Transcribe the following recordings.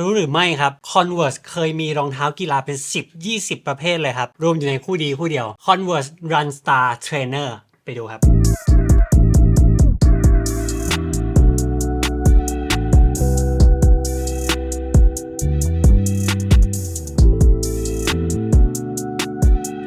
รู้หรือไม่ครับ Converse เคยมีรองเท้ากีฬาเป็น 10 20 ประเภทเลยครับ รวมอยู่ในคู่ดีคู่เดียว Converse Run Star Trainer ไปดูครับ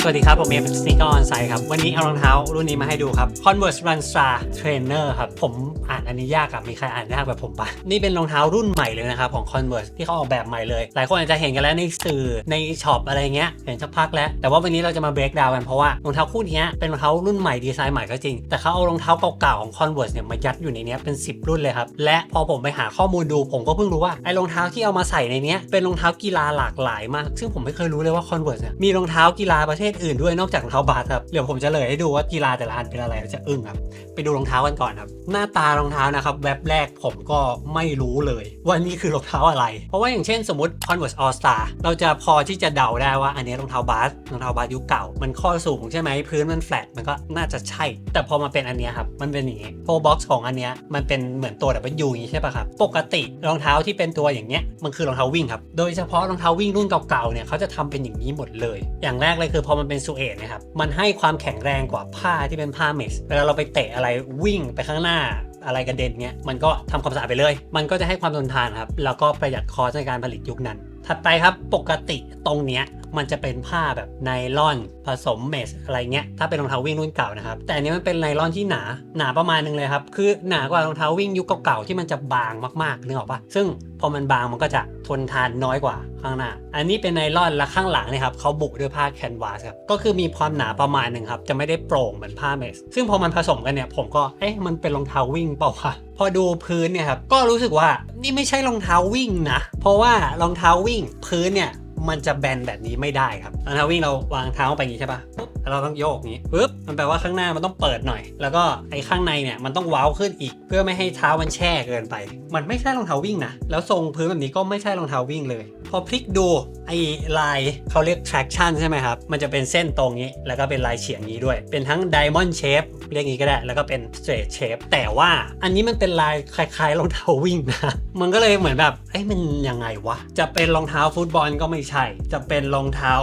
สวัสดีครับ ผมเอฟสนิกออนไซครับ วันนี้เอารองเท้ารุ่นนี้มาให้ดูครับ Converse Run Star Trainer ครับ ผมอ่านอันนี้ยากอะมีใครอ่านยากแบบผมปะนี่เป็นรองเท้ารุ่นใหม่เลยนะครับ ของ Converse ที่เขาออกแบบใหม่เลย หลายคนอาจจะเห็นกันแล้วในสื่อในช็อปอะไรเงี้ยเห็นสักพักแล้ว แต่ว่าวันนี้เราจะมาเบรกดาวกันเพราะว่ารองเท้าคู่นี้เป็นรองเท้ารุ่นใหม่ดีไซน์ใหม่ก็จริง แต่เขาเอารองเท้าเก่าๆของ Converse เนี่ยมายัดอยู่ในนี้เป็น 10 รุ่นเลยครับและพอผมไปหาข้อมูลดู ผมก็เพิ่งรู้ว่าไอ้รองเท้าที่เอามาใส่ในนี้เป็นรองเท้ากีฬาหลากหลายมาก ซึ่งผมไม่เคยรู้เลยว่า Converse เนี่ยมีรองเท้ากีฬาประเภทอื่นด้วยนอกจากรองเท้าบาสครับเดี๋ยวผมจะเลยให้ดูว่ากีฬาแต่ละอันเป็นอะไรจะอึ้งครับ ไปดูรองเท้ากันก่อนครับ หน้าตารองเท้านะครับแว็บแรกผมก็ไม่รู้เลยว่านี่คือรองเท้าอะไร เพราะว่าอย่างเช่นสมมติ Converse All Star เราจะพอที่จะเดาได้ว่าอันนี้รองเท้าบาสรองเท้าบาสยุคเก่า มันข้อสูงใช่ไหมพื้นมันแฟลตมันก็น่าจะใช่ แต่พอมาเป็นอันนี้ครับมันเป็นอย่างนี้โ o บ็อกซ์ของอันนี้มันเป็นเหมือนตัวแบบยูอย่างนี้ใช่ปะครับปกติรองเท้าที่เป็นตัวอย่างเงี้ยมันคือรองเท้าวิ่งครับโดยเฉพาะรองเท้าวิ่งรุ่นเก่าๆเนี่ยเขาจะทำเป็นอย่างนี้หมดเลย อย่างแรกเลยคือพอมัันเป็นซูเอตนะครับ มันให้ความแข็งแรงกว่าผ้าที่เป็นผ้าเมสเวลาเราไปเตะอะไรวิ่งไปข้างหน้าอะไรกระเด็นเงี้ยมันก็ทำความสะอาดไปเลย มันก็จะให้ความทนทานครับ แล้วก็ประหยัดคอสในการผลิตยุคนั้น ถัดไปครับปกติตรงเนี้ยมันจะเป็นผ้าแบบไนล่อนผสมเมสอะไรเงี้ย ถ้าเป็นรองเท้าวิ่งรุ่นเก่านะครับ แต่อันนี้มันเป็นไนล่อนที่หนา หนาประมาณนึงเลยครับ คือหนากว่ารองเท้าวิ่งยุคเก่าๆที่มันจะบางมากๆนึกออกปะซึ่ง อมันบางมันก็จะทนทานน้อยกว่าข้างหน้า อันนี้เป็นไนล่อนและข้างหลังเนี่ยครับเขาบุด้วยผ้าแคนวาสครับก็คือมีความหนาประมาณหนึ่งครับจะไม่ได้โปร่งเหมือนผ้าเมส ซึ่งพอมันผสมกันเนี่ยผมก็เอ๊ะมันเป็นรองเท้าวิ่งเปล่าวะพอดูพื้นเนี่ยครับก็รู้สึกว่านี่ไม่ใช่รองเท้าวิ่งนะเพราะว่ารองเท้าวิ่งพื้นเนี่ย มันจะแบนแบบนี้ไม่ได้ครับรองเท้าวิ่งเราวางเท้าไปอย่างนี้ใช่ปะปุ๊บแล้วเราต้องโยกนี้ปุ๊บมันแปลว่าข้างหน้ามันต้องเปิดหน่อย แล้วก็ไอ้ข้างในเนี่ยมันต้องเว้าขึ้นอีก เพื่อไม่ให้เท้ามันแช่เกินไป มันไม่ใช่รองเท้าวิ่งนะแล้วทรงพื้นแบบนี้ก็ไม่ใช่รองเท้าวิ่งเลย พอพลิกดูไอ้ลายเขาเรียก traction ใช่ไหมครับมันจะเป็นเส้นตรงนี้ แล้วก็เป็นลายเฉียงนี้ด้วย เป็นทั้ง diamond shape เรียกงี้ก็ได้ แล้วก็เป็น straight shape แต่ว่าอันนี้มันเป็นลายคล้ายๆรองเท้าวิ่งนะมันก็เลยเหมือนแบบเอ้ยมันยังไงวะจะเป็นรองเท้าฟุตบอลก็ไม่ใช่จะเป็นรองเท้า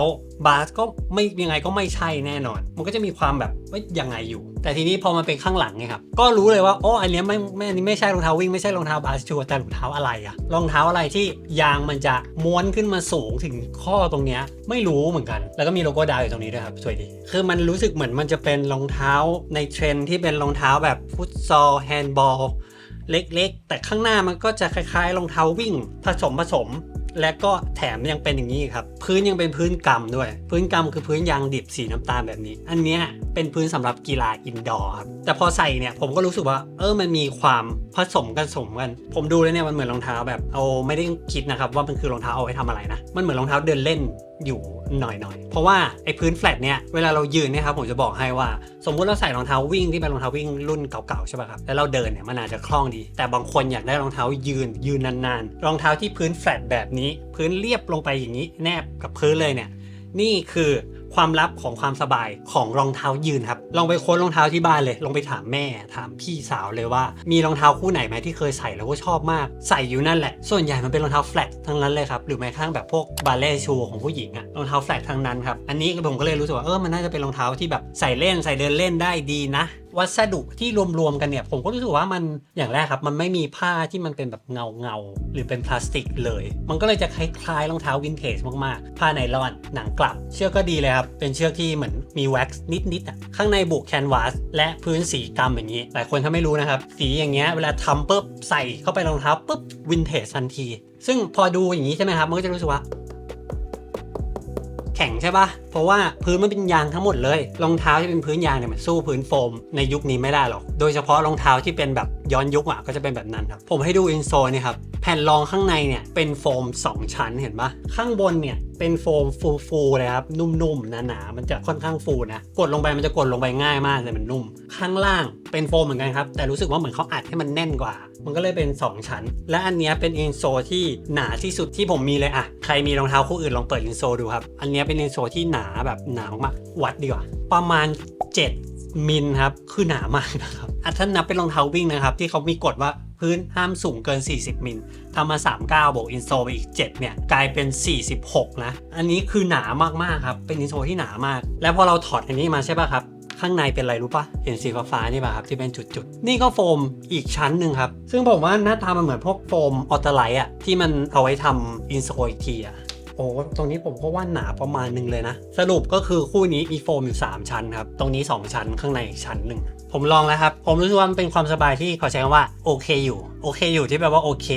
บาสก็ไม่ยังไงก็ไม่ใช่แน่นอน มันก็จะมีความแบบว่ายังไงอยู่ แต่ทีนี้พอมันเป็นข้างหลังไงครับก็รู้เลยว่าโอ้อันเนี้ยไม่ไม่อันนี้ไม่ใช่รองเท้าวิ่งไม่ใช่รองเท้าบาสชัวร์แต่รองเท้าอะไรอะรองเท้าอะไรที่ยางมันจะม้วนขึ้นมาสูงถึงข้อตรงเนี้ยไม่รู้เหมือนกัน แล้วก็มีโลโก้ดาวอยู่ตรงนี้ด้วยครับสวยดี คือมันรู้สึกเหมือนมันจะเป็นรองเท้าในเทรนที่เป็นรองเท้าแบบฟุตซอลแฮนด์บอลเล็กๆ แต่ข้างหน้ามันก็จะคล้ายๆรองเท้าวิ่งผสมผสม และก็แถมยังเป็นอย่างนี้ครับ พื้นยังเป็นพื้นกำด้วย พื้นกำคือพื้นยางดิบสีน้ำตาลแบบนี้ อันเนี้ยเป็นพื้นสำหรับกีฬาอินดอร์ครับ แต่พอใส่เนี่ยผมก็รู้สึกว่า เออมันมีความผสมกันสมกัน ผมดูแล้วเนี่ยมันเหมือนรองเท้าแบบเอาไม่ได้คิดนะครับว่ามันคือรองเท้าเอาไว้ทำอะไรนะ มันเหมือนรองเท้าเดินเล่น อยู่หน่อยๆ เพราะว่าไอ้พื้นแฟลตเนี่ยเวลาเรายืนเนี่ยครับผมจะบอกให้ว่า สมมุติเราใส่รองเท้าวิ่งที่เป็นรองเท้าวิ่งรุ่นเก่าๆใช่ป่ะครับแล้วเราเดินเนี่ยมันอาจจะคล่องดี แต่บางคนอยากได้รองเท้ายืนยืนนานๆ รองเท้าที่พื้นแฟลตแบบนี้ พื้นเรียบลงไปอย่างนี้ แนบกับพื้นเลยเนี่ยนี่คือ ความลับของความสบายของรองเท้ายืนครับ ลองไปค้นรองเท้าที่บ้านเลย ลองไปถามแม่ ถามพี่สาวเลยว่า มีรองเท้าคู่ไหนไหมที่เคยใส่แล้วก็ชอบมาก ใส่อยู่นั่นแหละ ส่วนใหญ่มันเป็นรองเท้าแฟลตทั้งนั้นเลยครับ หรือแม้กระทั่งแบบพวกบาเล่ชูของผู้หญิงอะรองเท้าแฟลตทั้งนั้นครับ อันนี้ผมก็เลยรู้สึกว่า เออ มันน่าจะเป็นรองเท้าที่แบบใส่เล่น ใส่เดินเล่นได้ดีนะวัสดุที่รวมๆกันเนี่ย ผมก็รู้สึกว่ามันอย่างแรกครับ มันไม่มีผ้าที่มันเป็นแบบเงาเงาๆหรือเป็นพลาสติกเลย มันก็เลยจะคล้ายๆรองเท้าวินเทจมากๆ ผ้าไนลอนหนังกลับ เชือกก็ดีเลยครับ เป็นเชือกที่เหมือนมีแว็กซ์นิดๆอะข้างในบุแคนวาสและพื้นสีกำอย่างนี้หลายคนถ้าไม่รู้นะครับ สีอย่างเงี้ยเวลาทำปุ๊บใส่เข้าไปรองเท้าปุ๊บวินเทจทันที ซึ่งพอดูอย่างนี้ใช่ไหมครับมันก็จะรู้สึกว่า ข็งใช่ปะเพราะว่าพื้นมันเป็นยางทั้งหมดเลย รองเท้าที่เป็นพื้นยางเนี่ยมันสู้พื้นโฟมในยุคนี้ไม่ได้หรอก โดยเฉพาะรองเท้าที่เป็นแบบย้อนยุคอะก็จะเป็นแบบนั้นครับ ผมให้ดูอินโซนี่ครับ แผ่นรองข้างในเนี่ยเป็นโฟม 2 ชั้นเห็นปะข้างบนเนี่ยเป็นโฟมฟูๆเลยครับนุ่มๆหนาๆมันจะค่อนข้างฟูนะกดลงไปมันจะกดลงไปง่ายมากเลยมันนุ่ม ข้างล่างเป็นโฟมเหมือนกันครับ แต่รู้สึกว่าเหมือนเขาอัดให้มันแน่นกว่า มันก็เลยเป็น 2 ชั้น และอันนี้เป็นอินโซที่หนาที่สุดที่ผมมีเลยอะใครมีรองเท้าคู่อื่นลองเปิดอินโซดูครับอันนี้เป็นอินโซที่หนาแบบหนามากวัดดีกว่าประมาณ 7มิลครับ คือหนามากนะครับอะถ้านับเป็นรองเท้าวิ่งนะครับ ที่เขามีกฎว่า พื้นห้ามสูงเกิน 40 มิลทำมา 39 บวกอินโซไปอีก 7 เนี่ย กลายเป็น 46 นะ อันนี้คือหนามากๆครับ เป็นอินโซที่หนามาก แล้วพอเราถอดอันนี้มาใช่ป่ะครับข้างในเป็นอะไรรู้ปะเห็นสีฟ้าๆนี่ป่ะครับที่เป็นจุดๆ นี่ก็โฟมอีกชั้นหนึ่งครับ ซึ่งผมว่าหน้าตามันเหมือนพวกโฟมออตไลท์อะที่มันเอาไว้ทำอินโซอีกทีอะ อ้ตรงนี้ผมก็ว่าหนาประมาณหนึ่งเลยนะ สรุปก็คือคู่นี้มีโฟมอยู่ 3 ชั้นครับ ตรงนี้ 2 ชั้นข้างในอีกชั้นหนึ่ง ผมลองแล้วครับ ผมรู้สึกว่ามันเป็นความสบายที่ขอใช้คำว่าโอเคอยู่ โอเคอยู่ที่แปลว่าโอเค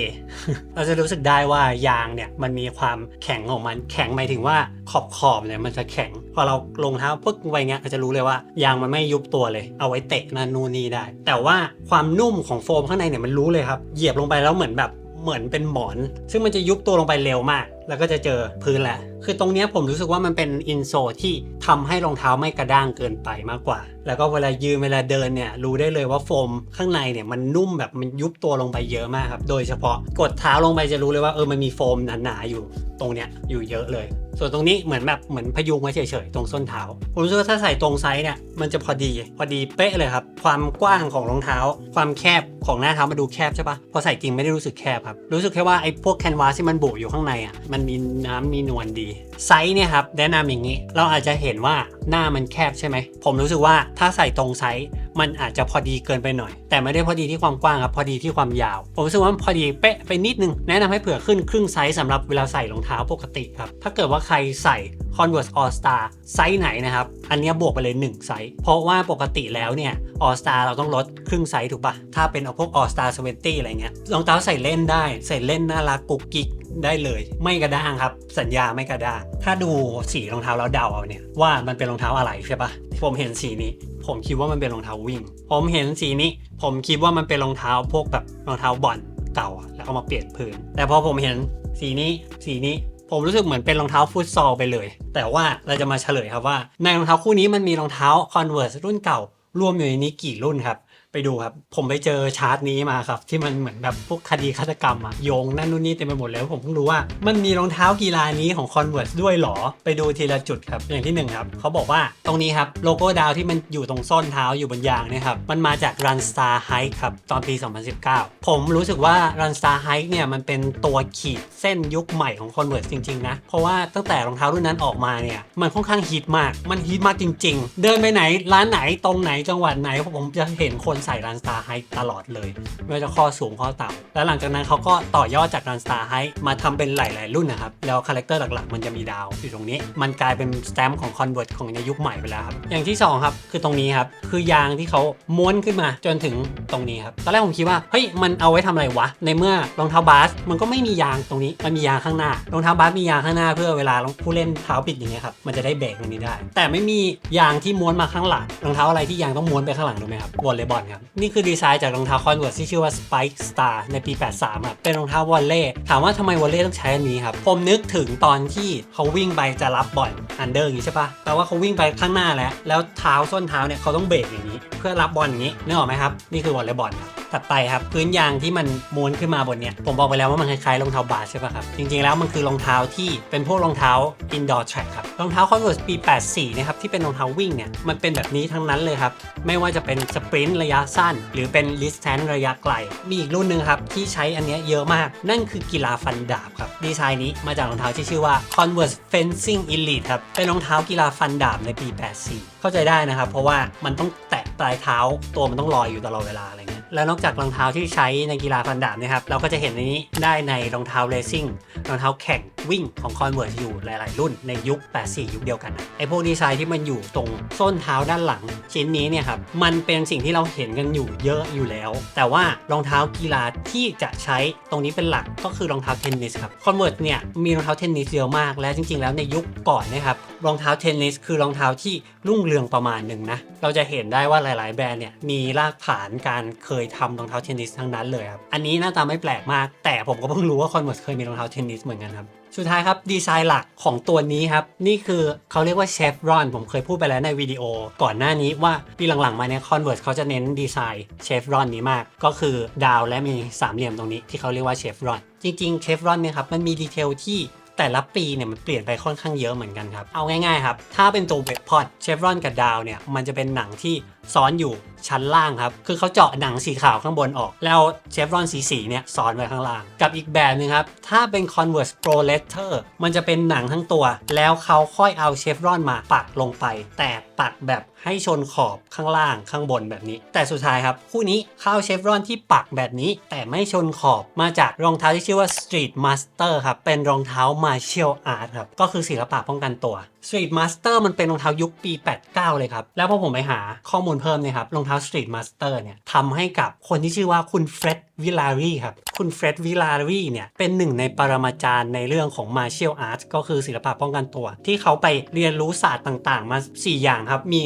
เราจะรู้สึกได้ว่ายางเนี่ยมันมีความแข็งของมัน แข็งหมายถึงว่าขอบขอบเนี่ยมันจะแข็ง พอเราลงเท้าปึ๊กไปเงี้ยเราจะรู้เลยว่ายางมันไม่ยุบตัวเลย เอาไว้เตะนั่นนู่นนี่ได้ แต่ว่าความนุ่มของโฟมข้างในเนี่ยมันรู้เลยครับ เหยียบลงไปแล้วเหมือนแบบ เหมือนเป็นหมอน ซึ่งมันจะยุบตัวลงไปเร็วมาก แล้วก็จะเจอพื้นแหละ คือตรงเนี้ยผมรู้สึกว่ามันเป็นอินโซที่ทำให้รองเท้าไม่กระด้างเกินไปมากกว่า แล้วก็เวลายืนเวลาเดินเนี่ยรู้ได้เลยว่าโฟมข้างในเนี่ยมันนุ่มแบบมันยุบตัวลงไปเยอะมากครับ โดยเฉพาะกดเท้าลงไปจะรู้เลยว่าเออมันมีโฟมหนาๆอยู่ตรงเนี้ยอยู่เยอะเลย ส่วนตรงนี้เหมือนแบบเหมือนพยุงไว้เฉยๆตรงส้นเท้า ผมรู้สึกว่าถ้าใส่ตรงไซส์เนี่ยมันจะพอดีพอดีเป๊ะเลยครับ ความกว้างของรองเท้า ความแคบของหน้าเท้ามาดูแคบใช่ปะพอใส่จริงไม่ได้รู้สึกแคบครับ รู้สึกแค่ว่าไอ้พวกแคนวาสที่มันบุอยู่ข้างในอะมันมีน้ำมีนวลดีไซส์เนี่ยครับแนะนำอย่างนี้ เราอาจจะเห็นว่าหน้ามันแคบใช่ไหมผมรู้สึกว่าถ้าใส่ตรงไซส์ มันอาจจะพอดีเกินไปหน่อย แต่ไม่ได้พอดีที่ความกว้างครับพอดีที่ความยาว ผมรู้สึกว่ามันพอดีเป๊ะไปนิดนึง แนะนำให้เผื่อขึ้นครึ่งไซส์สำหรับเวลาใส่รองเท้าปกติครับ ถ้าเกิดว่าใครใส่ Converse All Star ไซส์ไหนนะครับ อันนี้บวกไปเลย 1 ไซส์ เพราะว่าปกติแล้วเนี่ย All Star เราต้องลดครึ่งไซส์ถูกปะถ้าเป็นเอาพวก All Star 20 อะไรเงี้ยรองเท้าใส่เล่นได้ใส่เล่นน่ารักกุ๊กกิ๊กได้เลย ไม่กระด้างครับ สัญญาไม่กระด้าง ถ้าดูสีรองเท้าแล้วเดาเอาเนี่ยว่ามันเป็นรองเท้าอะไรใช่ปะ ผมเห็นสีนี้ ผมคิดว่ามันเป็นรองเท้าวิ่ง ผมเห็นสีนี้ ผมคิดว่ามันเป็นรองเท้าพวกแบบรองเท้าบอลเก่าแล้วเอามาเปลี่ยนพื้น แต่พอผมเห็นสีนี้สีนี้ผมรู้สึกเหมือนเป็นรองเท้าฟุตซอลไปเลย แต่ว่าเราจะมาเฉลยครับว่า ในรองเท้าคู่นี้มันมีรองเท้า Converse รุ่นเก่ารวมอยู่ในนี้กี่รุ่นครับ ไปดูครับ ผมไปเจอชาร์ตนี้มาครับ ที่มันเหมือนแบบพวกคดีฆาตกรรมอะโยงนั่นนู่นนี่เต็มไปหมดแล้วผมเพิ่งรู้ว่ามันมีรองเท้ากีฬานี้ของ Converse ด้วยหรอ ไปดูทีละจุดครับ อย่างที่หนึ่งครับเขาบอกว่าตรงนี้ครับ โลโก้ดาวที่มันอยู่ตรงส้นเท้าอยู่บนยางเนี่ยครับ มันมาจาก Run Star Hike ครับ ตอนปี 2019 ผมรู้สึกว่า Run Star Hike เนี่ยมันเป็นตัวขีดเส้นยุคใหม่ของ Converse จริงๆนะเพราะว่าตั้งแต่รองเท้ารุ่นนั้นออกมาเนี่ยมันค่อนข้างฮิตมากมันฮิตมากจริง ๆ เดินไปไหนร้านไหนตรงไหนจังหวัดไหนผมจะเห็นคนใส่ Run Star Hike ตลอดเลย ไม่ว่าจะข้อสูงข้อต่ำแล้วหลังจากนั้นเขาก็ต่อยอดจาก Run Star Hike มาทำเป็นหลาย ๆ รุ่นนะครับ แล้วคาแรคเตอร์หลัก ๆ มันจะมีดาวอยู่ตรงนี้ มันกลายเป็นสแตมป์ของ Converse ของในยุคใหม่ไปแล้วครับ อย่างที่สองครับคือตรงนี้ครับ คือยางที่เขาม้วนขึ้นมาจนถึงตรงนี้ครับ ตอนแรกผมคิดว่า เฮ้ย มันเอาไว้ทำอะไรวะ ในเมื่อรองเท้าบาส มันก็ไม่มียางตรงนี้ มันมียางข้างหน้า รองเท้าบาสมียางข้างหน้าเพื่อเวลาผู้เล่นเท้าปิดอย่างเงี้ยครับ มันจะได้เบรกตรงนี้ได้ แต่ไม่มียางที่ม้วนมาข้างหลัง รองเท้าอะไรที่ยางต้องม้วนไปข้างหลังรู้ไหมครับวอลเลย์บอลครับ นี่คือดีไซน์จากรองเท้าคอนเวิร์สที่ชื่อว่า Spike Star ในปี 83ครับเป็นรองเท้าวอลเล่ถามว่าทำไมวอลเล่ต้องใช้อันนี้ครับผมนึกถึงตอนที่เขาวิ่งไปจะรับบอลอันเดอร์อย่างนี้ใช่ปะแปลว่าเขาวิ่งไปข้างหน้าแล้ว แล้วเท้าส้นเท้าเนี่ยเขาต้องเบรกอย่างนี้ พื่อรับบอลอย่างนี้นึกออกไหมครับ นี่คือวอลเลย์บอลครับถัดไปครับพื้นยางที่มันม้วนขึ้นมาบนเนี้ยผมบอกไปแล้วว่ามันคล้ายๆรองเท้าบาสใช่ปะครับ จริงๆแล้วมันคือรองเท้าที่เป็นพวกรองเท้า indoor track ครับรองเท้า Converse ปี 84 นะครับที่เป็นรองเท้าวิ่งเนี่ยมันเป็นแบบนี้ทั้งนั้นเลยครับ ไม่ว่าจะเป็นสปรินต์ระยะสั้น หรือเป็น distance ระยะไกล มีอีกรุ่นหนึ่งครับที่ใช้อันเนี้ยเยอะมาก นั่นคือกีฬาฟันดาบครับดีไซน์นี้มาจากรองเท้าที่ชื่อว่า Converse Fencing Elite ครับเป็นรองเท้ากีฬาฟันดาบในปี 84 เข้าใจได้นะครับเพราะว่ามันต้องแตะปลายเท้า ตัวมันต้องลอยอยู่ตลอดเวลาอะไรเงี้ยแล้วนอกจากรองเท้าที่ใช้ในกีฬาฟันดาบนะครับเราก็จะเห็นในนี้ได้ในรองเท้าเรซิ่งรองเท้าแข่งวิ่งของ Converse อยู่หลาย ๆ รุ่นในยุค 84 ยุคเดียวกันนะไอพวกดีไซน์ที่มันอยู่ตรงส้นเท้าด้านหลัง ชิ้นนี้เนี่ยครับมันเป็นสิ่งที่เราเห็นกันอยู่เยอะอยู่แล้ว แต่ว่ารองเท้ากีฬาที่จะใช้ตรงนี้เป็นหลักก็คือรองเท้าเทนนิสครับ Converse เนี่ยมีรองเท้าเทนนิสเยอะมากและจริง ๆ แล้วในยุคก่อนเนะครับรองเท้าเทนนิสคือรองเท้าที่รุ่งเรืองประมาณหนึ่งนะเราจะเห็นได้ว่าหลาย ๆ แบรนด์เนี่ยมีรากฐานการเคยทำรองเท้าเทนนิสทั้งนั้นเลยครับอันนี้หน้าตาไม่แปลกมาก แต่ผมก็เพิ่งรู้ว่า Converse เคยมีรองเท้าเทนนิสเหมือนกันครับ สุดท้ายครับดีไซน์หลักของตัวนี้ครับ นี่คือเขาเรียกว่าเชฟรอนผมเคยพูดไปแล้วในวิดีโอ ก่อนหน้านี้ว่าปีหลังๆมาเนี่ย Converse เขาจะเน้นดีไซน์เชฟรอนนี้มาก ก็คือดาวและมีสามเหลี่ยมตรงนี้ที่เขาเรียกว่าเชฟรอนจริงๆเชฟรอนเนี่ยครับมันมีดีเทลที่แต่ละปีเนี่ยมันเปลี่ยนไปค่อนข้างเยอะเหมือนกันครับ เอาง่ายๆครับ ถ้าเป็นตัวเวบพอดเชฟรอนกับดาวเนี่ยมันจะเป็นหนังที่ซ้อนอยู่ชั้นล่างครับ คือเขาเจาะหนังสีขาวข้างบนออก แล้วเชฟรอนสีสีเนี่ยซ้อนไว้ข้างล่าง กับอีกแบบหนึงครับ ถ้าเป็น Converse Pro Leather มันจะเป็นหนังทั้งตัว แล้วเขาค่อยเอาเชฟรอนมาปักลงไป แต่ปักแบบให้ชนขอบข้างล่างข้างบนแบบนี้ แต่สุดท้ายครับ คู่นี้เข้าเชฟรอนที่ปักแบบนี้ แต่ไม่ชนขอบมาจากรองเท้าที่ชื่อว่า Street Master ครับ เป็นรองเท้า Martial Art ครับ ก็คือศิลปะป้องกันตัว Street Master มันเป็นรองเท้ายุคปี 89 เลยครับ แล้วพอผมไปหาข้อมูลเพิ่มเนี่ยครับรองเท้า Street Master เนี่ยทำให้กับคนที่ชื่อว่าคุณเฟร็ดวิลารีครับคุณเฟร็ดวิลารีเนี่ยเป็นหนึ่งในปรมาจารย์ในเรื่องของ Martial Art ก็คือศิลปะป้องกันตัว ที่เขาไปเรียนรู้ศาสตร์ต่างๆ มา 4 อย่างครับ มี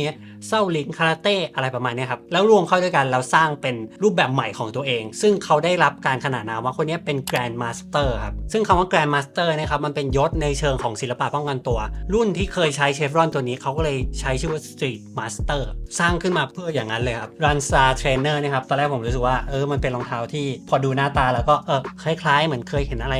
เส้าลินคาราเต้อะไรประมาณนี้ครับ แล้วรวมเข้าด้วยกันแล้วสร้างเป็นรูปแบบใหม่ของตัวเอง ซึ่งเขาได้รับการขนานนามว่าคนนี้เป็น Grand Master ครับ ซึ่งคำว่า Grand Master เนะครับมันเป็นยศในเชิงของศิลปะป้องกันตัว รุ่นที่เคยใช้เชฟรอนตัวนี้เขาก็เลยใช้ชื่อว่า Street Master สร้างขึ้นมาเพื่ออย่างนั้นเลยครับ Run Star Trainer เนะครับตอนแรกผมรู้สึกว่าเออมันเป็นรองเท้าที่พอดูหน้าตาแล้วก็เออคล้าย ๆ เหมือนเคยเห็นอะไร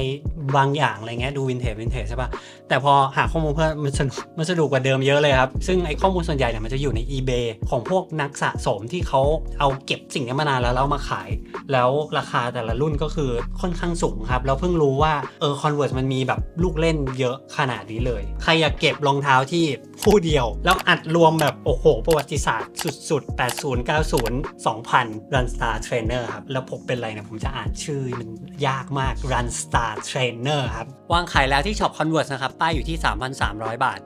บางอย่างอะไรเงี้ยดูวินเทจวินเทจใช่ปะแต่พอหาข้อมูลเพิ่มมันสนุกมันสนุกกว่าเดิมเยอะเลยครับ ซึ่งไอ้ข้อมูลส่วนใหญ่เนี่ยมันจะอยู่ใน eBay ของพวกนักสะสมที่เขาเอาเก็บสิ่งนี้มานานแล้วแล้วเอามาขาย แล้วราคาแต่ละรุ่นก็คือค่อนข้างสูงครับ แล้วเพิ่งรู้ว่าเออ Converse มันมีแบบลูกเล่นเยอะขนาดนี้เลย ใครอยากเก็บรองเท้าที่คู่เดียว แล้วอัดรวมแบบโอ้โห ประวัติศาสตร์สุดๆ 80 90 2000 Run Star Trainer ครับ แล้วผมเป็นไรเนี่ยผมจะอ่านชื่อมันยากมาก Run Star Trainer ครับ วางขายแล้วที่ช็อป Converse นะครับ ป้ายอยู่ที่ 3,300 บาท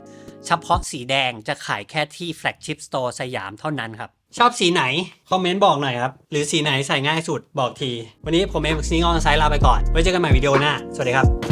เฉพาะสีแดงจะขายแค่ที่ Flagship Store สยามเท่านั้นครับ ชอบสีไหน คอมเมนต์บอกหน่อยครับ หรือสีไหนใส่ง่ายสุดบอกที วันนี้ผมเองซิงออนไซด์ลาไปก่อน ไว้เจอกันใหม่วิดีโอหน้า สวัสดีครับ